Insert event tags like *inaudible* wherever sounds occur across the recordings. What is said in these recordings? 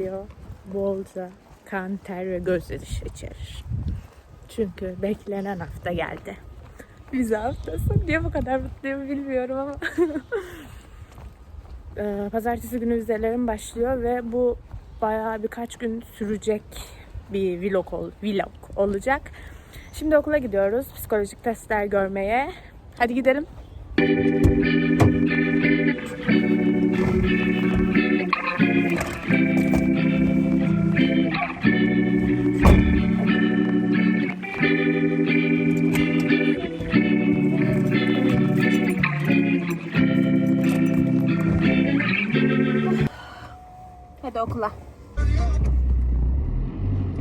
Video bolca kan, ter ve gözyaşı içerir. Çünkü beklenen hafta geldi. Vize haftası. Niye bu kadar mutluyum bilmiyorum ama. *laughs* Ee, Pazartesi günü vizelerim başlıyor ve bu bayağı birkaç gün sürecek bir vlog, ol, vlog olacak. Şimdi okula gidiyoruz psikolojik testler görmeye. Hadi gidelim.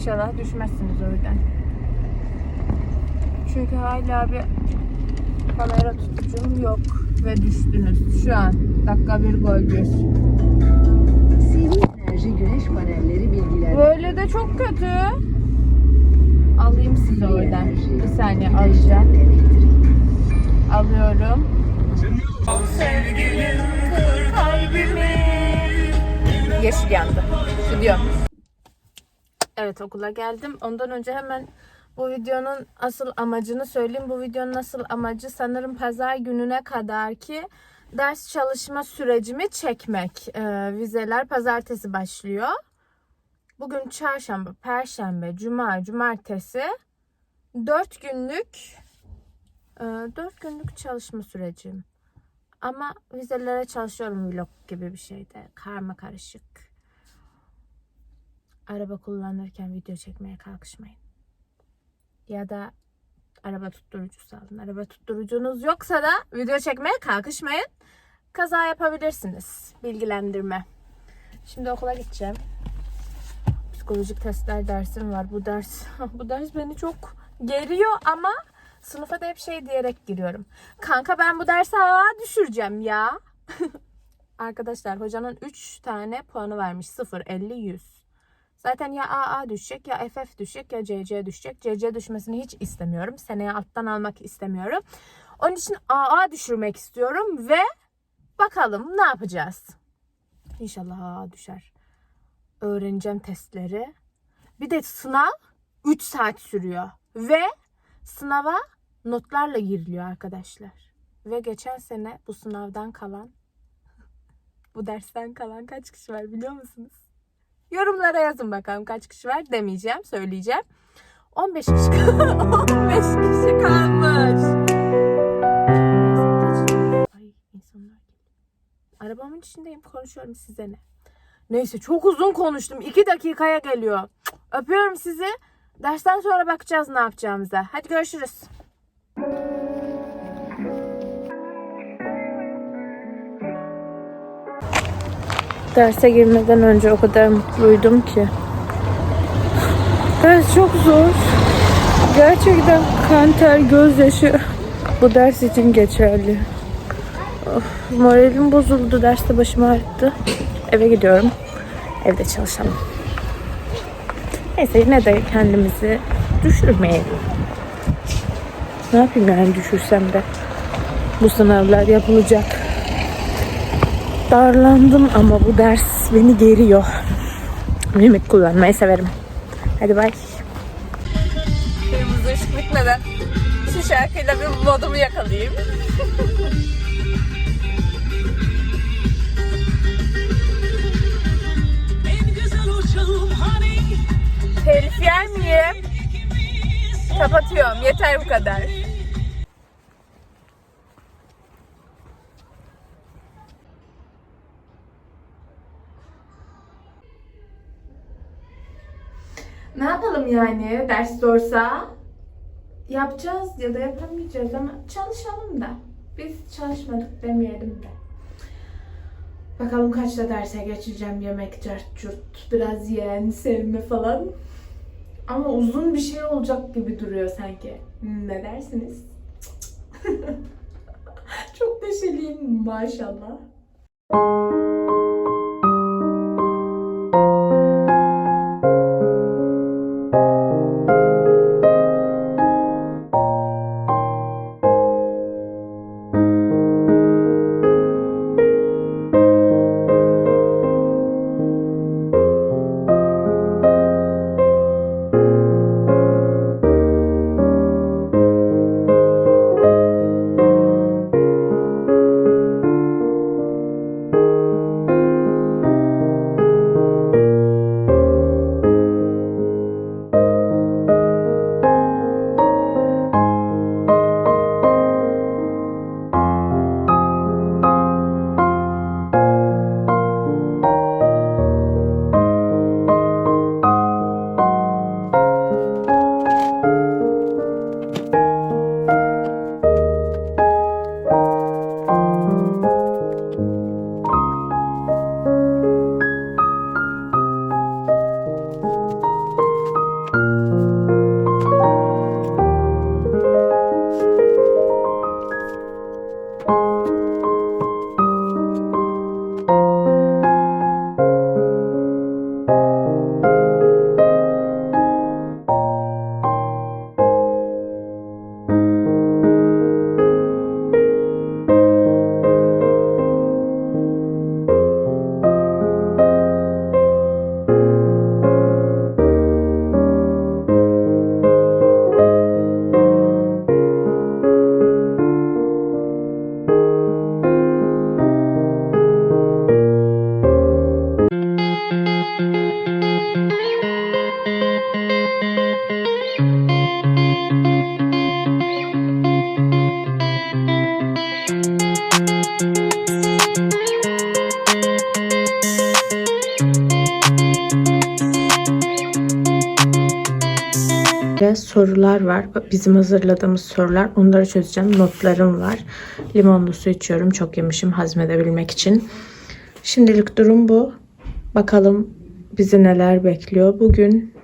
İnşallah düşmezsiniz oradan. Çünkü hala bir kamera tutucum yok ve düştünüz. Şu an dakika bir gol bir. Seri enerji güneş panelleri bilgiler. Böyle de çok kötü. Alayım sizi oradan. Bir saniye alacağım. elektrik. Alıyorum. Sevgilim kır kalbimi. Yeşil yandı. Gidiyorum. Evet okula geldim. Ondan önce hemen bu videonun asıl amacını söyleyeyim. Bu videonun asıl amacı sanırım pazar gününe kadar ki ders çalışma sürecimi çekmek. Ee, vizeler pazartesi başlıyor. Bugün çarşamba, perşembe, cuma, cumartesi 4 günlük ee, dört günlük çalışma sürecim. Ama vizelere çalışıyorum vlog gibi bir şeyde. Karma karışık. Araba kullanırken video çekmeye kalkışmayın. Ya da araba tutturucusu alın. Araba tutturucunuz yoksa da video çekmeye kalkışmayın. Kaza yapabilirsiniz. Bilgilendirme. Şimdi okula gideceğim. Psikolojik testler dersim var. Bu ders *laughs* bu ders beni çok geriyor ama Sınıfa da hep şey diyerek giriyorum. Kanka ben bu dersi A düşüreceğim ya. *laughs* Arkadaşlar hocanın 3 tane puanı vermiş. 0, 50, 100. Zaten ya AA düşecek ya FF düşecek ya CC düşecek. CC düşmesini hiç istemiyorum. Seneye alttan almak istemiyorum. Onun için AA düşürmek istiyorum ve bakalım ne yapacağız. İnşallah AA düşer. Öğreneceğim testleri. Bir de sınav 3 saat sürüyor. Ve Sınava notlarla giriliyor arkadaşlar. Ve geçen sene bu sınavdan kalan, *laughs* bu dersten kalan kaç kişi var biliyor musunuz? Yorumlara yazın bakalım kaç kişi var demeyeceğim, söyleyeceğim. 15 kişi *laughs* 15 kişi kalmış. Ay insanlar Arabamın içindeyim konuşuyorum size ne. Neyse çok uzun konuştum. 2 dakikaya geliyor. Öpüyorum sizi. Dersten sonra bakacağız ne yapacağımıza. Hadi görüşürüz. Derse girmeden önce o kadar mutluydum ki. Ders çok zor. Gerçekten kan ter gözyaşı bu ders için geçerli. Of, moralim bozuldu. Derste başım ağrıttı. Eve gidiyorum. Evde çalışalım. Neyse yine de kendimizi düşürmeyelim. Ne yapayım yani düşürsem de. Bu sınavlar yapılacak. Darlandım ama bu ders beni geriyor. Mimik kullanmayı severim. Hadi bay. Kırmızı ışık bitmeden şu şarkıyla bir modumu yakalayayım. *laughs* Telif yer miyim? Kapatıyorum. Yeter bu kadar. Ne yapalım yani ders zorsa? Yapacağız ya da yapamayacağız ama çalışalım da. Biz çalışmadık demeyelim de. Bakalım kaçta derse geçeceğim yemek, cart, curt, biraz yeğen, sevme falan. Ama uzun bir şey olacak gibi duruyor sanki. Ne dersiniz? *laughs* Çok neşeliyim maşallah. ve sorular var. Bizim hazırladığımız sorular. Onları çözeceğim. Notlarım var. Limonlu su içiyorum. Çok yemişim hazmedebilmek için. Şimdilik durum bu. Bakalım bizi neler bekliyor bugün.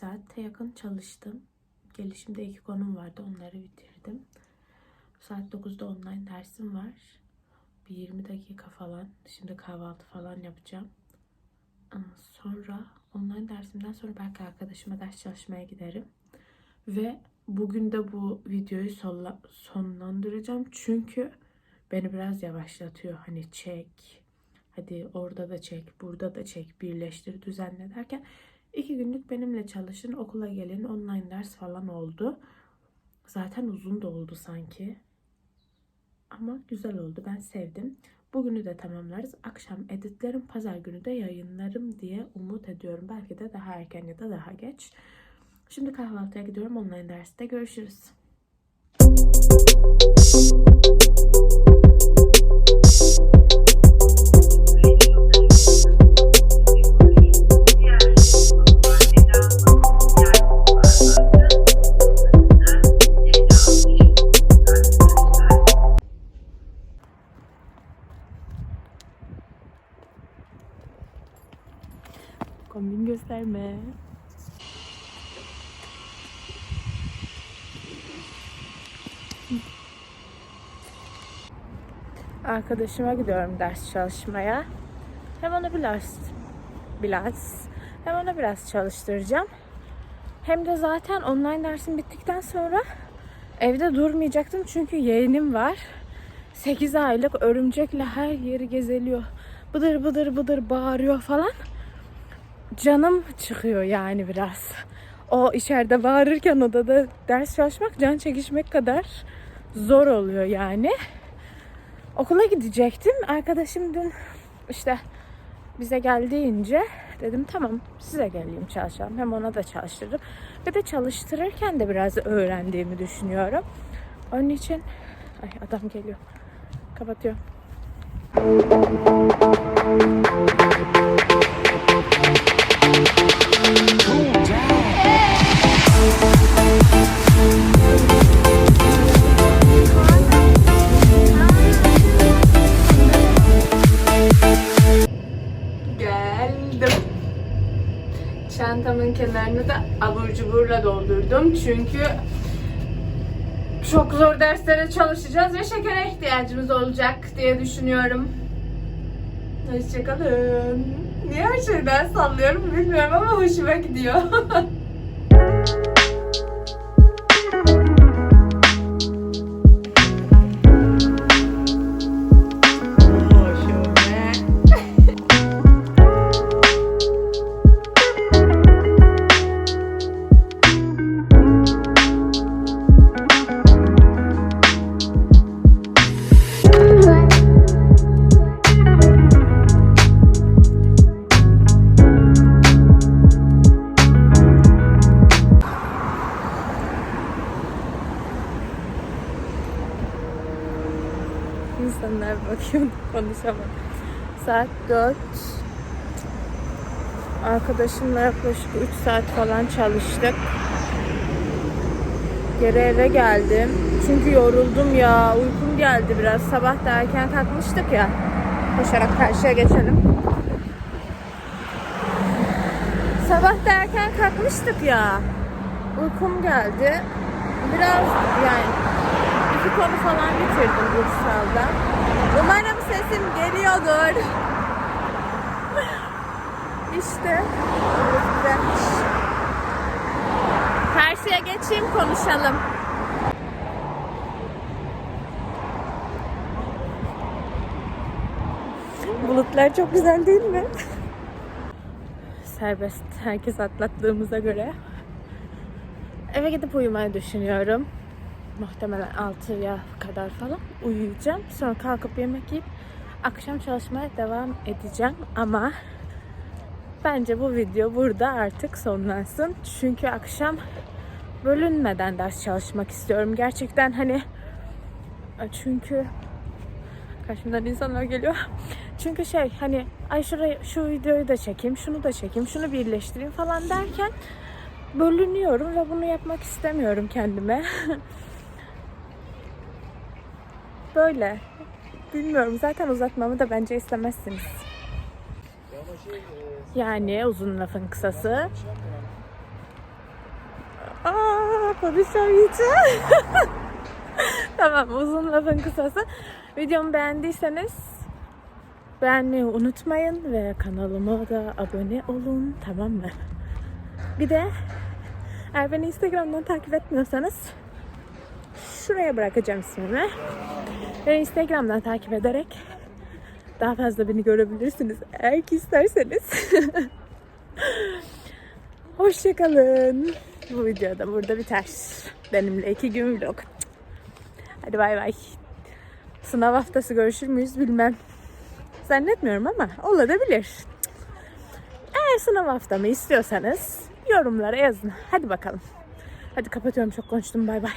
saate yakın çalıştım. Gelişimde iki konum vardı. Onları bitirdim. Saat 9'da online dersim var. Bir 20 dakika falan. Şimdi kahvaltı falan yapacağım. Sonra online dersimden sonra belki arkadaşıma ders çalışmaya giderim. Ve bugün de bu videoyu sonla- sonlandıracağım. Çünkü beni biraz yavaşlatıyor. Hani çek, hadi orada da çek, burada da çek, birleştir, düzenle derken iki günlük benimle çalışın, okula gelin, online ders falan oldu. Zaten uzun da oldu sanki. Ama güzel oldu. Ben sevdim. Bugünü de tamamlarız. Akşam editlerim, pazar günü de yayınlarım diye umut ediyorum. Belki de daha erken ya da daha geç. Şimdi kahvaltıya gidiyorum. Online derste görüşürüz. Kombin Arkadaşıma gidiyorum ders çalışmaya. Hem onu biraz biraz hem onu biraz çalıştıracağım. Hem de zaten online dersim bittikten sonra evde durmayacaktım çünkü yeğenim var. 8 aylık örümcekle her yeri gezeliyor. Bıdır bıdır bıdır bağırıyor falan. Canım çıkıyor yani biraz. O içeride bağırırken odada ders çalışmak can çekişmek kadar zor oluyor yani. Okula gidecektim. Arkadaşım dün işte bize geldiğince dedim tamam size geleyim çalışalım. Hem ona da çalıştırırım. Ve de çalıştırırken de biraz öğrendiğimi düşünüyorum. Onun için ay adam geliyor. Kapatıyorum. Masanın kenarını da abur cuburla doldurdum. Çünkü çok zor derslere çalışacağız ve şekere ihtiyacımız olacak diye düşünüyorum. Hoşçakalın. Niye her şeyden sallıyorum bilmiyorum ama hoşuma gidiyor. *laughs* İnsanlar bakıyor konuşamam. Saat 4. Arkadaşımla yaklaşık 3 saat falan çalıştık. Geri eve geldim. Çünkü yoruldum ya. Uykum geldi biraz. Sabah da erken kalkmıştık ya. Koşarak karşıya geçelim. Sabah da erken kalkmıştık ya. Uykum geldi. Biraz yani konu falan bitirdim Bursal'da. Umarım sesim geliyordur. işte. Karşıya geçeyim konuşalım. Bulutlar çok güzel değil mi? Serbest herkes atlattığımıza göre. Eve gidip uyumayı düşünüyorum. Muhtemelen 6'ya kadar falan uyuyacağım. Sonra kalkıp yemek yiyip akşam çalışmaya devam edeceğim. Ama bence bu video burada artık sonlansın. Çünkü akşam bölünmeden ders çalışmak istiyorum. Gerçekten hani çünkü karşımdan insanlar geliyor. Çünkü şey hani ay şuraya şu videoyu da çekeyim, şunu da çekeyim, şunu birleştireyim falan derken bölünüyorum ve bunu yapmak istemiyorum kendime. *laughs* Böyle. Bilmiyorum. Zaten uzatmamı da bence istemezsiniz. Yani uzun lafın kısası. Aa, konuşamayacağım. *laughs* tamam uzun lafın kısası. Videomu beğendiyseniz beğenmeyi unutmayın ve kanalıma da abone olun tamam mı? Bir de eğer beni Instagram'dan takip etmiyorsanız şuraya bırakacağım ismimi. Beni Instagram'dan takip ederek daha fazla beni görebilirsiniz. Eğer ki isterseniz. *laughs* Hoşçakalın. Bu videoda burada biter. Benimle iki gün vlog. Hadi bay bay. Sınav haftası görüşür müyüz bilmem. Zannetmiyorum ama olabilir. Eğer sınav haftamı istiyorsanız yorumlara yazın. Hadi bakalım. Hadi kapatıyorum çok konuştum bay bay.